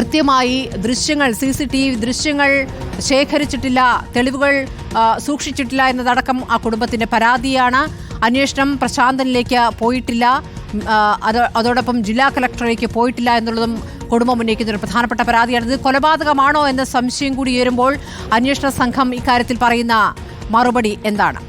കൃത്യമായി ദൃശ്യങ്ങൾ C C T V ദൃശ്യങ്ങൾ ശേഖരിച്ചിട്ടില്ല തെളിവുകൾ സൂക്ഷിച്ചിട്ടില്ല എന്നതടക്കം ആ കുടുംബത്തിന്റെ പരാതിയാണ്. അന്വേഷണം പ്രശാന്തനിലേക്ക് പോയിട്ടില്ല. അത് അതോടൊപ്പം ജില്ലാ കളക്ടറിലേക്ക് പോയിട്ടില്ല എന്നുള്ളതും കുടുംബം ഉന്നയിക്കുന്ന ഒരു പ്രധാനപ്പെട്ട പരാതിയാണ്. ഇത് കൊലപാതകമാണോ എന്ന സംശയം കൂടി ഉയരുമ്പോൾ അന്വേഷണ സംഘം ഇക്കാര്യത്തിൽ പറയുന്ന മറുപടി എന്താണ്?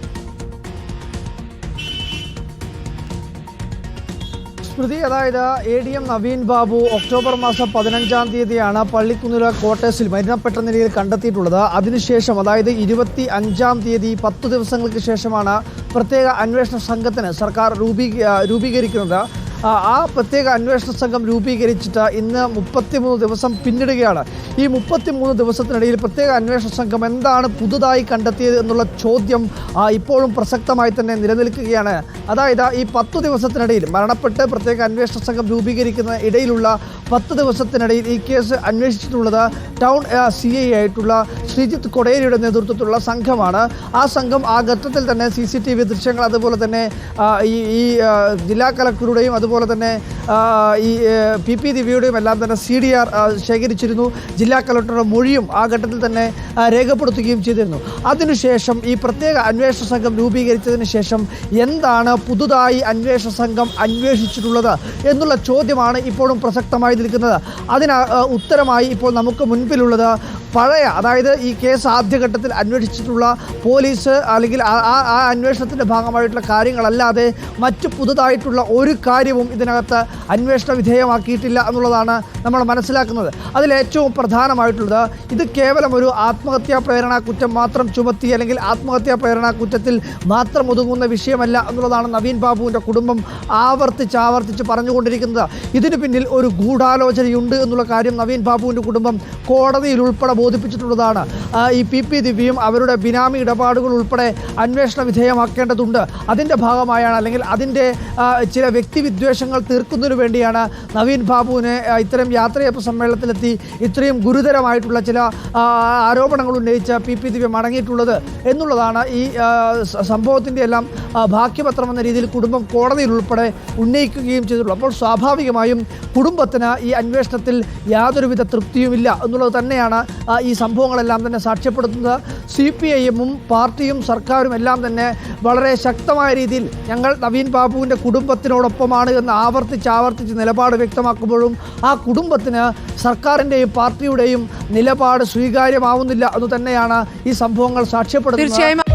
സ്മൃതി അതായത് A D M Naveen Babu October മാസം പതിനഞ്ചാം തീയതിയാണ് പള്ളിക്കുന്നില ക്വാർട്ടേഴ്സിൽ മരണപ്പെട്ട നിലയിൽ കണ്ടെത്തിയിട്ടുള്ളത്. അതിനുശേഷം അതായത് ഇരുപത്തി അഞ്ചാം തീയതി പത്ത് ദിവസങ്ങൾക്ക് ശേഷമാണ് പ്രത്യേക അന്വേഷണ സംഘത്തിന് സർക്കാർ രൂപീ രൂപീകരിക്കുന്നത്. ആ, പ്രത്യേക അന്വേഷണ സംഘം രൂപീകരിച്ചിട്ട് ഇന്ന് മുപ്പത്തിമൂന്ന് ദിവസം പിന്നിടുകയാണ്. ഈ മുപ്പത്തിമൂന്ന് ദിവസത്തിനിടയിൽ പ്രത്യേക അന്വേഷണ സംഘം എന്താണ് പുതുതായി കണ്ടെത്തിയത് എന്നുള്ള ചോദ്യം ഇപ്പോഴും പ്രസക്തമായി തന്നെ നിലനിൽക്കുകയാണ്. അതായത് ഈ പത്തു ദിവസത്തിനിടയിൽ മരണപ്പെട്ട് പ്രത്യേക അന്വേഷണ സംഘം രൂപീകരിക്കുന്ന ഇടയിലുള്ള പത്ത് ദിവസത്തിനിടയിൽ ഈ കേസ് അന്വേഷിച്ചിട്ടുള്ളത് ടൗൺ സി ഐ ആയിട്ടുള്ള ശ്രീജിത്ത് കൊടേരിയുടെ നേതൃത്വത്തിലുള്ള സംഘമാണ്. ആ സംഘം ആ ഘട്ടത്തിൽ തന്നെ സി സി ടി വി ദൃശ്യങ്ങൾ അതുപോലെ തന്നെ ഈ ഈ ജില്ലാ കളക്ടറുടെയും അതുപോലെ തന്നെ ഈ പി പി ദിവ്യയുടെയും എല്ലാം തന്നെ സി ഡി ആർ ശേഖരിച്ചിരുന്നു. ജില്ലാ കളക്ടറുടെ മൊഴിയും ആ ഘട്ടത്തിൽ തന്നെ രേഖപ്പെടുത്തുകയും ചെയ്തിരുന്നു. അതിനുശേഷം ഈ പ്രത്യേക അന്വേഷണ സംഘം രൂപീകരിച്ചതിന് ശേഷം എന്താണ് പുതുതായി അന്വേഷണ സംഘം അന്വേഷിച്ചിട്ടുള്ളത് എന്നുള്ള ചോദ്യമാണ് ഇപ്പോഴും പ്രസക്തമായി നിൽക്കുന്നത് അതിന് ഉത്തരമായി ഇപ്പോൾ നമുക്ക് മുൻപിലുള്ളത് പഴയ അതായത് ഈ കേസ് ആദ്യഘട്ടത്തിൽ അന്വേഷിച്ചിട്ടുള്ള പോലീസ് അല്ലെങ്കിൽ ആ ആ- അന്വേഷണത്തിന്റെ ഭാഗമായിട്ടുള്ള കാര്യങ്ങളല്ലാതെ മറ്റ് പുതുതായിട്ടുള്ള ഒരു കാര്യവും ഇതിനകത്ത് അന്വേഷണ വിധേയമാക്കിയിട്ടില്ല എന്നുള്ളതാണ് നമ്മൾ മനസ്സിലാക്കുന്നത്. അതിലേറ്റവും പ്രധാനമായിട്ടുള്ളത് ഇത് കേവലം ഒരു ആത്മഹത്യാ പ്രേരണ കുറ്റം മാത്രം ചുമത്തി അല്ലെങ്കിൽ ആത്മഹത്യാ പ്രേരണ കുറ്റത്തിൽ മാത്രം ഒതുങ്ങുന്ന വിഷയമല്ല എന്നുള്ളതാണ് നവീൻ ബാബുവിന്റെ കുടുംബം ആവർത്തിച്ച് ആവർത്തിച്ച് പറഞ്ഞുകൊണ്ടിരിക്കുന്നത്. ഇതിന് പിന്നിൽ ഒരു ഗൂഢാലോചനയുണ്ട് എന്നുള്ള കാര്യം നവീൻ ബാബുവിന്റെ കുടുംബം കോടതിയിൽ ഉൾപ്പെടെ ബോധിപ്പിച്ചിട്ടുള്ളതാണ്. ഈ പി പി ദിവ്യയും അവരുടെ ബിനാമി ഇടപാടുകൾ ഉൾപ്പെടെ അന്വേഷണ വിധേയമാക്കേണ്ടതുണ്ട്. അതിന്റെ ഭാഗമായാണ് അല്ലെങ്കിൽ അതിന്റെ ചില വ്യക്തിവിദ്വേഷങ്ങൾ തീർക്കുന്നതിന് വേണ്ടിയാണ് നവീൻ ബാബുവിനെ ഇത്തരം യാത്രയപ്പ് സമ്മേളനത്തിലെത്തി ഇത്രയും ഗുരുതരമായിട്ടുള്ള ചില ആരോപണങ്ങൾ ഉന്നയിച്ച പി പി ദിവ്യ മടങ്ങിയിട്ടുള്ളത് എന്നുള്ളതാണ് ഈ സംഭവത്തിന്റെ എല്ലാം ഭാഗ്യപത്രം എന്ന രീതിയിൽ കുടുംബം കോടതിയിൽ ഉൾപ്പെടെ ഉന്നയിക്കുകയും ചെയ്തിട്ടുള്ളൂ. അപ്പോൾ സ്വാഭാവികമായും കുടുംബത്തിന് ഈ അന്വേഷണത്തിൽ യാതൊരുവിധ തൃപ്തിയുമില്ല എന്നുള്ളത് തന്നെയാണ് ഈ സംഭവങ്ങളെല്ലാം തന്നെ സാക്ഷ്യപ്പെടുത്തുന്നത് സി പി ഐഎമ്മും പാർട്ടിയും സർക്കാരും എല്ലാം തന്നെ വളരെ ശക്തമായ രീതിയിൽ ഞങ്ങൾ നവീൻ ബാബുവിന്റെ കുടുംബത്തിനോടൊപ്പമാണ് എന്ന് ആവർത്തിച്ച് ആവർത്തിച്ച് നിലപാട് വ്യക്തമാക്കുമ്പോഴും ആ കുടുംബത്തിന് സർക്കാരിന്റെയും പാർട്ടിയുടെയും നിലപാട് സ്വീകാര്യമാവുന്നില്ല എന്ന് തന്നെയാണ് ഈ സംഭവങ്ങൾ സാക്ഷ്യപ്പെടുത്തുന്നത്.